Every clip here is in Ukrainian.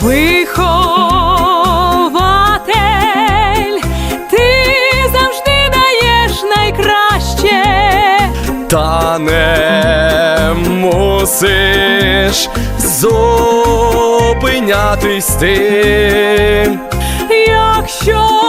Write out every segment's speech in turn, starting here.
Вихователь, ти завжди даєш найкраще, та не мусиш зупинятись ти, якщо.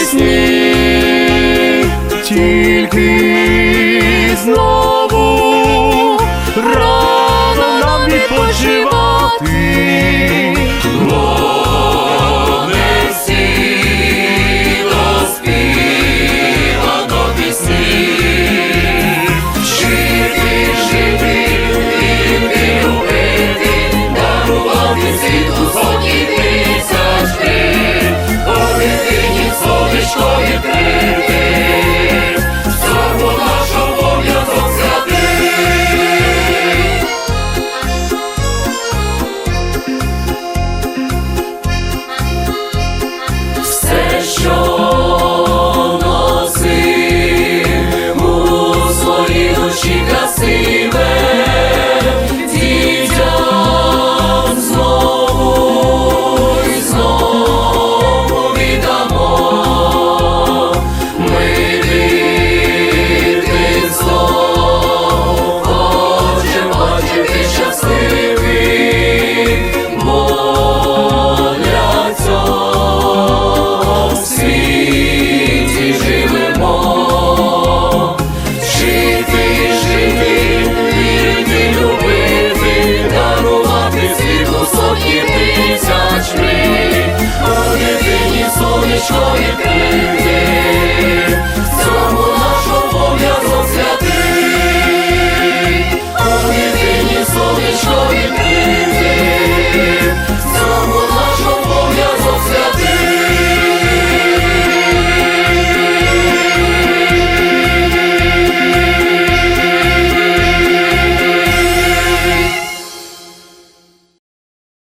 пісні, тільки знову рано нам відпочивати.